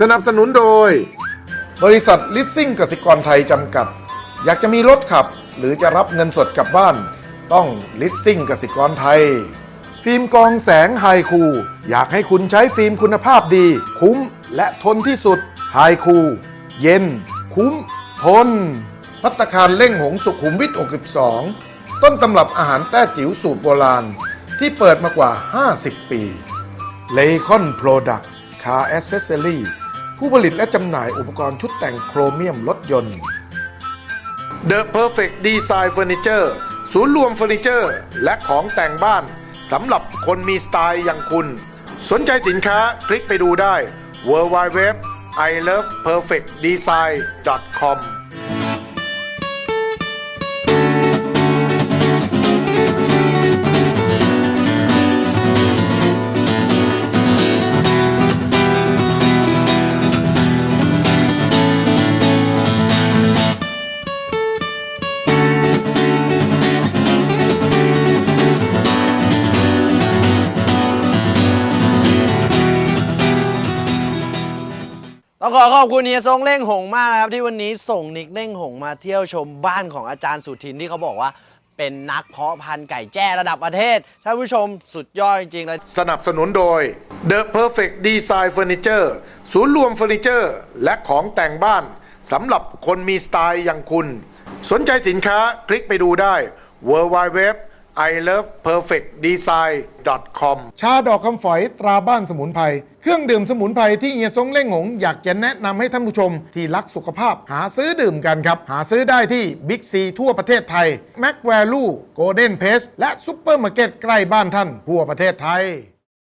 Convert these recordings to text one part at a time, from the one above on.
สนับสนุนโดย บริษัทลิสซิ่งกสิกรไทยจำกัด อยากจะมีรถขับ หรือจะรับเงินสดกลับบ้าน ต้องลิสซิ่งกสิกรไทย ฟิล์มกองแสงไฮคู อยากให้คุณใช้ฟิล์มคุณภาพดี คุ้มและทนที่สุดไฮคู เย็น คุ้ม ทน พัตตาคารเล่งหงสุขุมวิท 62 ต้นตำรับอาหารแต้จิ๋วสูตรโบราณ ที่เปิดมากว่า 50 ปีเลคอนโปรดักต์คาร์แอ c เซสซอรี่ ผู้ผลิตและจำหน่ายอุปกรณ์ชุดแต่งโครเมียมรถยนต์ The Perfect Design Furniture ศูนย์รวมเฟอร์นิเจอร์ และของแต่งบ้านสำหรับคนมีสไตล์อย่างคุณ สนใจสินค้าคลิกไปดูได้ w w w i love perfect design com ต้องขอขอบคุณเฮียทรงเล่งหงมากนะครับที่วันนี้ส่งนิกเล่งหงมาเที่ยวชมบ้านของอาจารย์สุทินที่เขาบอกว่า เป็นนักเพาะพันธุ์ไก่แจ้ระดับประเทศท่านผู้ชมสุดยอดจริงๆเลย สนับสนุนโดย The Perfect Design Furniture ศูนย์รวมเฟอร์นิเจอร์และของแต่งบ้านสำหรับคนมีสไตล์อย่างคุณ สนใจสินค้าคลิกไปดูได้ w w w i love perfect design com ชาดอกคำฝอยตราบ้านสมุนไพร เครื่องดื่มสมุนไพรที่เฮียซงเล่งหง อยากจะแนะนำให้ท่านผู้ชม ที่รักสุขภาพหาซื้อดื่มกันครับ หาซื้อได้ที่บิ๊กซีทั่วประเทศไทยแม็กแวลูโกลเด้นเพสและซุปเปอร์มาร์เก็ตใกล้บ้านท่าน ทั่วประเทศไทย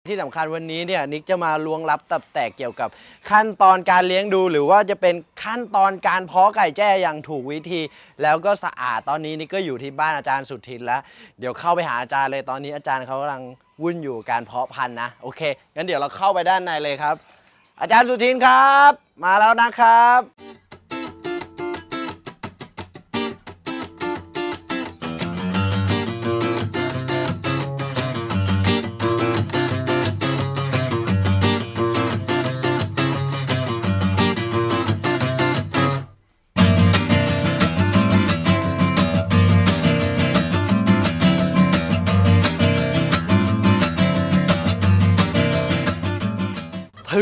ที่สำคัญวันนี้เนี่ยนิกจะมาล้วงลับตับแตกเกี่ยวกับ ขั้นตอนการเลี้ยงดู หรือว่าจะเป็นขั้นตอนการเพาะไก่แจ้อย่างถูกวิธี แล้วก็สะอาดตอนนี้นิกก็อยู่ที่บ้านอาจารย์สุทินแล้ว เดี๋ยวเข้าไปหาอาจารย์เลยตอนนี้อาจารย์เขากำลัง วุ่นอยู่การเพาะพันธุ์นะ โอเค งั้นเดี๋ยวเราเข้าไปด้านในเลยครับ อาจารย์สุทินครับ มาแล้วนะครับ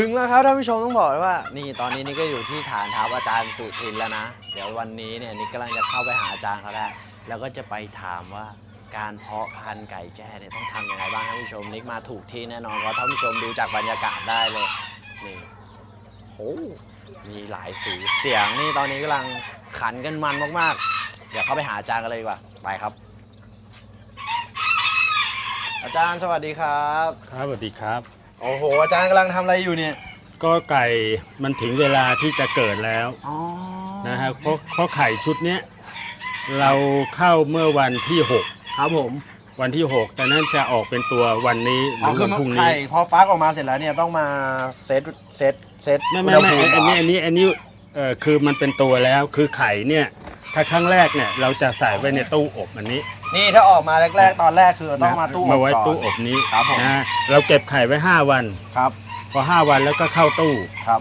งแล้วครับท่านผู้ชมต้องบอกเลยว่า นี่ตอนนี้นี่ก็อยู่ที่ฐานทัพอาจารย์สุทินแล้วนะ เดี๋ยววันนี้เนี่ยนี่กำลังจะเข้าไปหาอาจารย์เขาแล้วแล้วก็จะไปถามว่าการเพาะพันธุ์ไก่แจ้เนี่ยต้องทำยังไงบ้างท่านผู้ชมนิกมาถูกที่แน่นอนเพราะท่านผู้ชมดูจากบรรยากาศได้เลยนี่โอ้มีหลายสีเสียงนี่ตอนนี้กำลังขันกันมันมากๆ เดี๋ยวเข้าไปหาอาจารย์กันเลยดีกว่าไปครับ อาจารย์สวัสดีครับ ครับสวัสดีครับ โอ้โหอาจารย์กำลังทำอะไรอยู่เนี่ย ก็ไก่มันถึงเวลาที่จะเกิดแล้วอ๋อนะฮะเพราะเพราะไข่ชุดเนี้ยเราเข้าเมื่อวันที่ ครับผม6 วันที่ 6 แต่นั้นจะออกเป็นตัววันนี้หอ๋อรือคืวัอนพรุ่งไข่นี้ พอฟักออกมาเสร็จแล้วเนี่ยต้องมาเซตเซตเซตไม่ไม่อุณหไม่ภูอันนี้เหรอันนี้อันนี้เออคือมันเป็นตัวแล้วคือไข่เนี่ย ถ้าครั้งแรกเนี่ยเราจะใส่ไว้ในตู้อบอันนี้ นี่ถ้าออกมาแรกๆ ตอนแรกคือต้องมาตู้อบมาไว้ก่อน ตู้อบนี้ครับผม นะเราเก็บไข่ไว้ 5 วัน ครับพอ 5 วันแล้วก็เข้าตู้ ครับ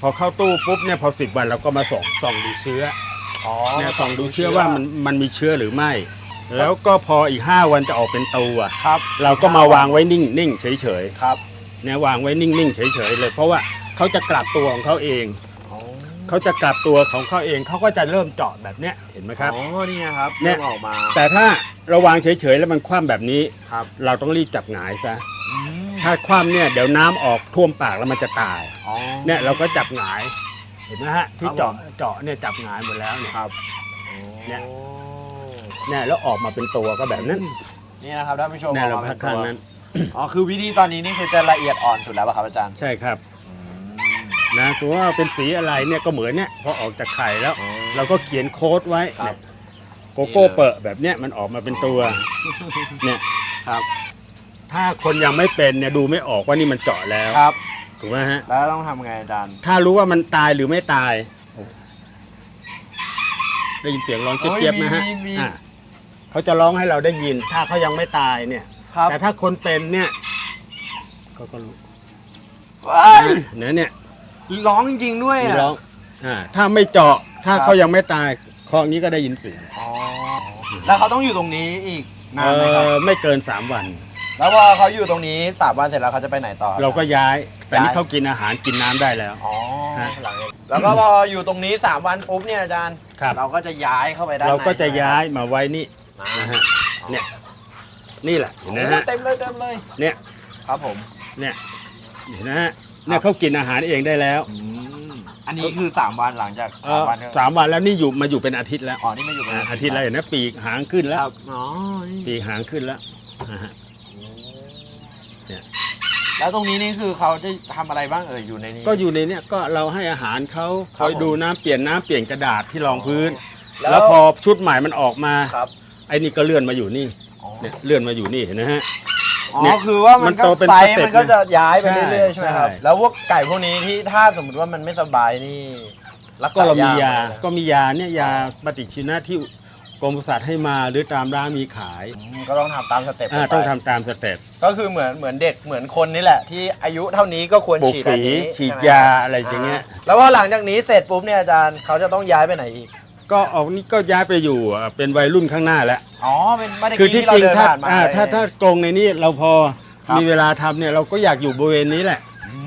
พอเข้าตู้ปุ๊บเนี่ยพอ 10 วันเราก็มาส่องส่องดูเชื้ออ๋อเนี่ยส่องดูเชื้อว่ามันมันมีเชื้อหรือไม่ แล้วก็พออีก 5 วันจะออกเป็นตัวครับเราก็มาวางไว้นิ่งนิ่งเฉยเฉยครับ ๆเนี่ยวางไว้นิ่งนิ่งเฉยเฉยๆเลย เพราะว่าเขาจะกลับตัวของเขาเองอ๋อ เขาจะกลับตัวของเขาเองเขาก็จะเริ่มเจาะแบบเนี้ยเห็นไหมครับ อ๋อนี่นะครับเนี่เริ่ย มออกมา แต่ถ้าเราวางเฉยเฉยๆแล้วมันคว่ำแบบนี้ ครับเราต้องรีบจับหงายซะอืมถ้าคว่ำเนี่ยเดี๋ยวน้ำออกท่วมปากแล้วมันจะตาย อ๋อ เนี่ยเราก็จับหงาย เห็นไหมฮะที่ครับเจาะผม เจาะเนี่ยจับหงายหมดแล้วเนี่ย ครับเนี่ย โอ้เนี่ยแล้วออกมาเป็นตัวก็แบบนั้นนี่นะครับท่านผู้ชมเนี่ยอเราอกมาพัเป็กนข้างตัวนั้น อ๋อคือวิธีตอนนี้นี่คือจะละเอียดอ่อนสุดแล้วป่ะครับอาจารย์ ใช่ครับ นะถือว่าเป็นสีอะไรเนี่ยก็เหมือนเนี่ยพอออกจากไข่แล้ว อ๋อเราก็เขียนโค้ดไว้ครับเนี่ยโกโก้เปอะแบบเนี้ยมันออกมาเป็นตัวเนี่ยครับ ถ้าคนยังไม่เป็นเนี่ยดูไม่ออกว่านี่มันเจาะแล้วครับ ถูกไหมฮะ แล้วต้องทำไงอาจารย์ถ้ารู้ว่ามันตายหรือไม่ตาย ได้ยินเสียงร้องเจี๊ยบๆนะฮะโอ้ยมีมีอะเขาจะร้องให้เราได้ยิน ถ้าเขายังไม่ตายเนี่ย ครับแต่ถ้าคนเป็นเนี่ยเขาก็รู้ว้ายเนื้อเนี่ย ร้องจริงๆด้วยมีอะร้องอ่าถ้าไม่เจาะถ้าครับเขายังไม่ตายเคาะนี้ก็ได้ยินเสียงอ๋อแล้วเขาต้องอยู่ตรงนี้อีกนานไหมครับเอ่อไม่เกิน3วัน แล้วพอเขาอยู่ตรงนี้สามวันเสร็จแล้วเขาจะไปไหนต่อคบ เราก็ย้าย แต่นี่ย้าย เขากินอาหารกินน้ำได้แล้ว อ๋อฮะหลังจากแล้วก็พออยู่ตรงนี้3วันปุ๊บเนี่ยอาจารย์ครับ เราก็จะย้ายเข้าไปด้านในเราก็จะย้ายมาไว้นี่นะนะฮะเนี่ยนี่แหละเห็นโอ้นะโหฮะ เต็มเลยเต็มเลยเนี่ย ครับผม เนี่ยเห็นนะฮะ เนี่ยเขากินอาหารเองได้แล้วอันนี้คือ 3 วันหลังจากเอ่สามอวันเนี่ยสามวันแล้วนี่อยู่มาอยู่เป็นอาทิตย์แล้วอ๋อนี่ไม่อยู่เป็นอ่าอาทิตย์แล้วเห็นนะปีกหางขึ้นแล้คว รับอ๋อนี่ปีกหางขึ้นแล้วอ่าฮะ เนี่ย แล้วตรงนี้นี่คือเขาจะทำอะไรบ้างเอ่ยอยู่ในนี้ ก็อยู่ในเนี้ยก็เราให้อาหารเขาคครับอยดูน้ำเปลี่ยนน้ำเปลี่ยนกระดาษที่รองพื้นแล้วแล้วพอชุดใหม่มันออกมาครับไอ้นี่ก็เลื่อนมาอยู่นี่อ๋อเนี่ยเลื่อนมาอยู่นี่เห็นนะฮะ อ๋เนี่อยคือว่ามันมันก็โตเป็นไซสส์เต็ปมันก็จะย้ายไปใช่เรื่อยๆใช่ไหมครับใช่แล้วพวกไก่พวกนี้ที่ถ้าสมมติว่ามันไม่สบายนี่รักก็ษาเรามียาไหมก็มียาเนี่ยยาปฏิชีวนะที่กรมปศุสัตว์ให้มาหรือตามร้านมีขายอืมก็ต้องทำตามสเต็ปอ่าไปต้องทำตามสเต็ปก็คือเหมือนเหมือนเด็กเหมือนคนนี่แหละ ที่อายุเท่านี้ก็ควรปลูกฉีดอันฝีนี้ฉีดใช่ไหมยาอะไรอย่างเงี้ย แล้วพอหลังจากนี้เสร็จปุ๊บเนี่ยอาจารย์เขาจะต้องย้ายไปไหนอีก ก็ออกนี่ก็ย้ายไปอยู่อะเป็นวัยรุ่นข้างหน้าแล้ว อ๋อเป็นไม่ได้คือที่เราจริงเดินถ้าผ่านมาอ่าถ้าถ้ากรงในนี้เราพอครับมีเวลาทำเนี่ยเราก็อยากอยู่บริเวณนี้แหละอื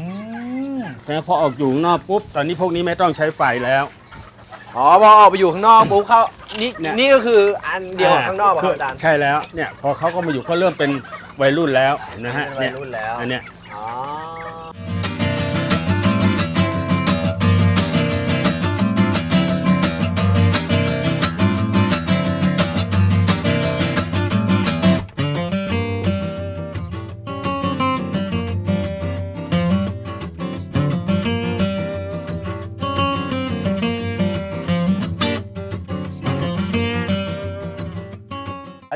มนะพอออกอยู่ข้างนอกปุ๊บตอนนี้พวกนี้ไม่ต้องใช้ไฟแล้ว อ๋อพอออกไปอยู่ข้างนอกปุ๊บเขานี่เนี่ย นี่ก็คืออันเดียวกับข้างนอกเหรอครับอาจารย์ใช่แล้วเนี่ยพอเขาก็มาอยู่ก็เริ่มเป็นวัยรุ่นแล้วเห็นะฮะเป็นวัเนี่ยยรุ่นแล้วอันเนี้ยอ๋อ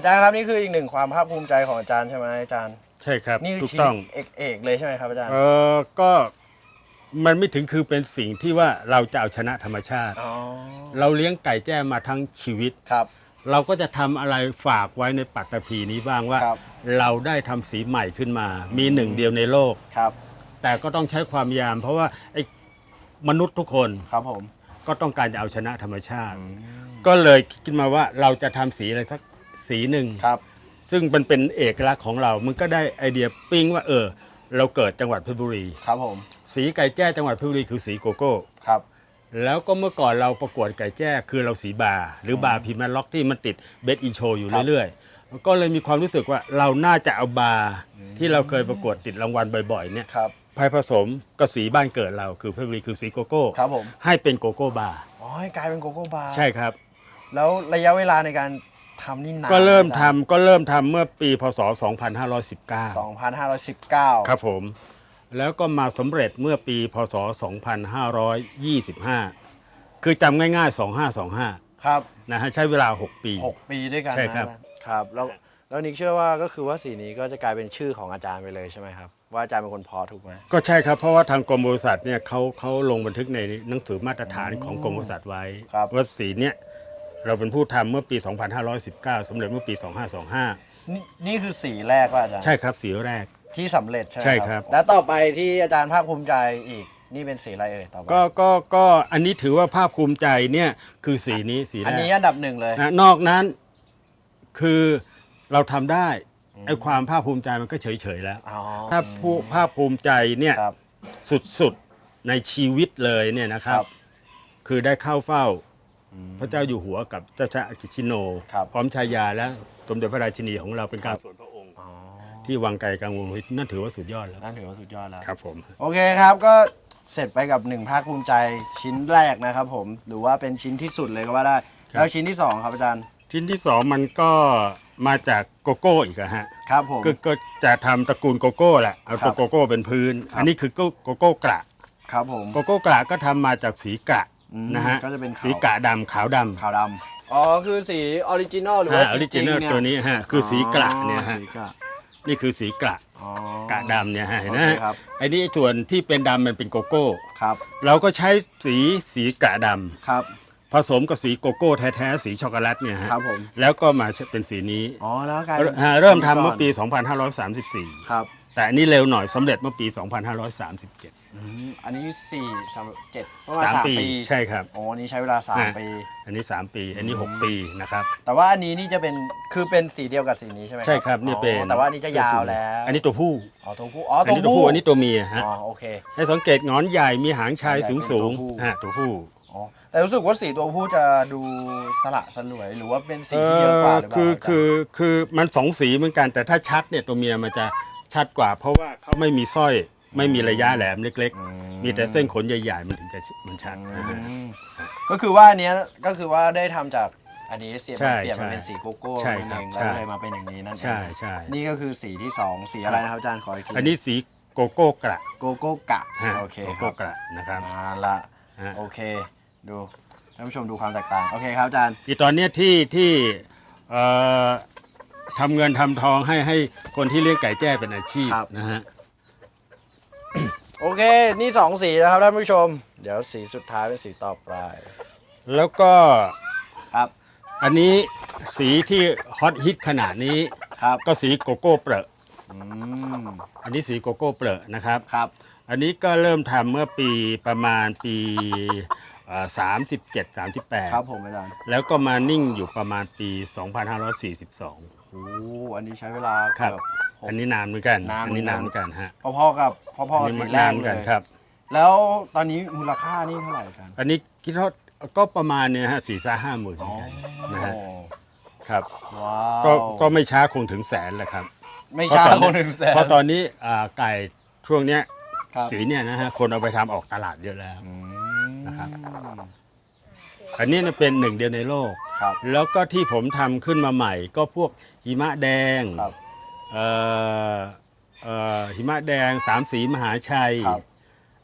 อาจารย์ครับนี่คืออีกหนึ่งความภาคภูมิใจของอาจารย์ใช่ไหมอาจารย์ ใช่ครับนี่คือถูกชิ้นต้อง เอกเอกเลยใช่ไหมครับอาจารย์เออก็มันไม่ถึงคือเป็นสิ่งที่ว่าเราจะเอาชนะธรรมชาติ อ๋อเราเลี้ยงไก่แจ้มาทั้งชีวิต ครับ เราก็จะทำอะไรฝากไว้ในปัตตภีนี้บ้างว่า ครับ เราได้ทำสีใหม่ขึ้นมา มีหนึ่งเดียวในโลก ครับแต่ก็ต้องใช้ความพยายาม เพราะว่าไอ้มนุษย์ทุกคนครับผม ก็ต้องการจะเอาชนะธรรมชาติ ก็เลยคิดมาว่าเราจะทำสีอะไรสัก สีหนึ่งครับ ซึ่งมันเป็นเอกลักษณ์ของเรา มันก็ได้ไอเดียปิ้งว่าเออ เราเกิดจังหวัดเพชรบุรี ครับผม สีไก่แจ้จังหวัดเพชรบุรีคือสีโกโก้ ครับ แล้วก็เมื่อก่อนเราประกวดไก่แจ้คือเราสีบาร์หรือบาร์พิมพ์ล็อกที่มันติดเบสอินโชอยู่ครับเรื่อยๆ ก็เลยมีความรู้สึกว่าเราน่าจะเอาบาร์ที่เราเคยประกวดติดรางวัลบ่อยๆเนี่ยครับไปผสมกับสีบ้านเกิดเราคือเพชรบุรีคือสีโกโก้ครับผม ให้เป็นโกโก้บาร์อ๋อให้กลายเป็นโกโก้บาร์ใช่ครับ แล้วระยะเวลาในการ ทำนี่นานก็เริ่มอาทำจารย์ก็เริ่มทำเมื่อปีพศ 2519 2519 ครับผม แล้วก็มาสำเร็จเมื่อปีพศ 2525 คือจำง่าย ๆ 2525 ครับนะฮะใช้เวลา 6 ปี6ปีด้วยกันใช่ครับ นะครับแล้วแล้วนิกเชื่อว่าก็คือว่าสีนี้ก็จะกลายเป็นชื่อของอาจารย์ไปเลยใช่ไหมครับ ว่าอาจารย์เป็นคนเพอถูกไหม ก็ใช่ครับ เพราะว่าทางกรมบริษัทเนี่ยเขาเขาลงบันทึกในหนังสือมาตรฐานของกรมบริษัทไว้ ครับ ว่าสีเนี่ย เราเป็นผู้ทำเมื่อปี 2519สำเร็จเมื่อปี 2525 นี่นี่คือสีแรกว่าอาจารย์ใช่ครับสีแรก ที่สำเร็จใช่ไหมใช่ครับ แล้วต่อไปที่อาจารย์ภาคภูมิใจอีกนี่เป็นสีอะไรเอ่ยต่อไปก็ก็ก็อันนี้ถือว่าภาพภูมิใจเนี่ยคือสีนี้สีแรอันกนี้อันดับหนึ่งเลย นะนอกนั้นคือเราทำได้ไอ้ความภาคภูมิใจมันก็เฉยๆแล้ว อ๋อถ้าผู้ภาคภูมิใจเนี่ยครับ สุดๆในชีวิตเลยเนี่ยนะครับ ครับ คือได้เข้าเฝ้า พระเจ้าอยู่หัวกับเจ้าชายอากิชิโน ครับพร้อมชายาและสมเด็จพระราชินีของเราเป็นการส่วนพระองค์ อ๋อ ที่วังไกลกังวลนั่นถือว่าสุดยอดแล้วนั่นถือว่าสุดยอดแล้ว ครับผม โอเคครับก็เสร็จไปกับหนึ่งภาคภูมิใจชิ้นแรกนะครับผมหรือว่าเป็นชิ้นที่สุดเลยก็ว่าได้ แล้วชิ้นที่สองครับอาจารย์ชิ้นที่สองมันก็มาจากโกโก้อีกอะฮะ ครับผม ก็ก็จะทำตระกูลโกโก้แหละ เอาครัตัวบโกโก้เป็นพื้นครับอันนี้คือโกโก้กระ ครับผม โกโก้กระก็ทำมาจากสีกระอืม นะฮะก็จะเป็นขาว สีกระดำขาวดำขาวดำอ๋อ คือสีออริจินอลหรือฮะว่าออริจินอลจงๆตัวนี้ฮะคือสีกระเนี่ยอ๋อฮะสีกระนี่คือสีกระอ๋อกระดำเนี่ยฮะเห็นไหมโอฮะเคครับ ไอ้นี่ส่วนที่เป็นดำมันเป็นโกโก้ ครับเราก็ใช้สีสีกระดครับำผสมกับสีโกโก้แท้ๆสีช็อกโกแลตเนี่ยฮะครับผม แล้วก็มาเป็นสีนี้อ๋อแล้วกลายเป็นฮะเริ่มทำก่นเมื่อปี 2534 ครับแต่อันนี้เร็วหน่อยสำเร็จเมื่อปี 2537 อืมอันนี้สี่สามเจ็ดประมาณสามปีใช่ครับโอ้อันนี้ใช้เวลาสามฮะปี อันนี้ 3 ปี อันนี้ 6 ปีนะครับ แต่ว่าอันนี้นี่จะเป็นคือเป็นสีเดียวกับสีนี้ใช่ไหมใช่ครับนี่เป็นอ๋อแต่ว่าอันนี้จะยาวแล้วอันนี้ตัวผู้อ๋อตัวผู้อ๋ออันตัวนี้ตัวผู้ผู้อันนี้ตัวเมียฮะอ๋อโอเค ให้สังเกตหงอนใหญ่มีหางชายหางใหญ่สูงเป็นสูงตัวผู้ฮะตัวผู้อ๋อแต่รู้สึกว่าสีตัวผู้จะดูสละสลวยหรือว่าเป็นสีที่เยอะกว่าหรือเปล่าคืออาจารย์คือคือมันสองสีเหมือนกันแต่ถ้าชัดเนี่ยตัวเมียมันจะชัดกว่า เพราะว่าเขาไม่มีสร้อย ไม่มีระยะแหลมเล็ก ๆ มีแต่เส้นขนใหญ่ๆมันถึงจะมันชัดนะฮะ อืมก็คือว่าอันเนี้ยก็คือว่าได้ทำจากอันนี้เสียบใช่เปลี่ยนมาใช่เป็นสีโกโก้ใช่นั่นครัเอบงใช่แล้วเลยมาเป็นอย่างนี้นั่นเองใช่ใช่ นี่ก็คือสีที่สองสีอะไรนะครับอาจารย์ขออีกทีอันนี้สีโกโก้กระโกโก้กะฮะโอเคโกคโก้รับกระนะครับ มาละฮะ โอเค ดูท่านผู้ชมดูความแตกต่างโอเคครับอาจารย์อีตอนเนี้ยที่ที่เอ่อทำเงินทำทองให้ให้คนที่เลี้ยงไก่แจ้เป็นอาชีพครับนะฮะ โอเค นี่สองสีนะครับท่านผู้ชม เดี๋ยวสีสุดท้ายเป็นสีต่อไปแล้วก็ครับ อันนี้สีที่ฮอตฮิตขนาดนี้ครับก็สีโกโก้เปรอะอืมอันนี้สีโกโก้เปรอะนะครับ ครับ อันนี้ก็เริ่มทำเมื่อปีประมาณปีสามสิบเจ็ดสามสิบแปดครับผมอาจารย์แล้วก็มานิ่งอยู่ประมาณปี 2542 โอ้อันนี้ใช้เวลาครับ เกือบหกอันนี้นานเหมือนกัน นานอันนี้เหมือนกันนานเหมือนกันฮะพอๆกับพออันๆนี้สีมันแรนานกเหมือนเลกันยครับ แล้วตอนนี้มูลค่านี่เท่าไหร่อาจารย์อันนี้คิดว่าก็ประมาณเนี่ยฮะสี่ซ่าห้าหมื่นเหมือนกันนะฮะครับ ว้าวก็ก็ไม่ช้าคงถึงแสนแหละครับไม่ช้าเพคราะนตอนหนึ่งแสนเพราะตอนนี้อ่าไก่ช่วงเนี้ยครับสีเนี่ยนะฮะคนเอาไปทำออกตลาดเยอะแล้ว อืมนะครับ อันนี้เนี่ยเป็นหนึ่งเดียวในโลก ครับแล้วก็ที่ผมทำขึ้นมาใหม่ ก็พวกหิมะแดงครับเอ่อเอ่อหิมะแดงสามสีมหาชัย ครับ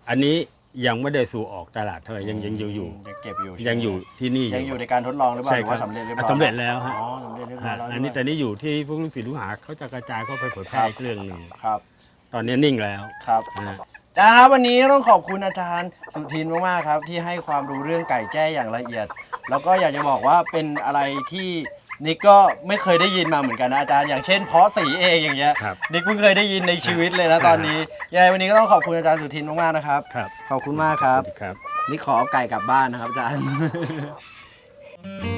อันนี้ยังไม่ได้สู่ออกตลาดเท่าไหร่ยังยังอยู่อยู่ ยังเก็บอยู่ยังอยู่ที่นี่ยังอยู่ในการทดลองหรือเปล่าใช่หรือครัว่าบสำเร็จเรียบร้อยอะสำเร็จแล้วฮะอ๋อสำเร็จเรียบร้อฮะยแล้วอันนี้ด้วยแต่นี้อยู่ที่พวกลูกศิษย์ลูกหาเขาจะกระจายเข้าไปเผยแพร่ครับอีกเรื่องหนึ่งครับตอนนี้นิ่งแล้วครับ นะฮะอา จารย์ครับวันนี้ต้องขอบคุณอาจารย์สุทินมากๆครับ ที่ให้ความรู้เรื่องไก่แจ้อย่างละเอียด แล้วก็อยากจะบอกว่าเป็นอะไรที่นิกก็ไม่เคยได้ยินมาเหมือนกันนะอาจารย์อย่างเช่นเพาะสีเองอย่างเงี้ยครับนิกเพิ่งเคยได้ยินในชีวิตเลยนะตอนนี้ยังไงวันนี้ก็ต้องขอบคุณอาจารย์สุทินมากๆนะครับครับ ขอบคุณมากครับสวัสดีครับนี่ขอเอาไก่กลับบ้านนะครับอาจารย์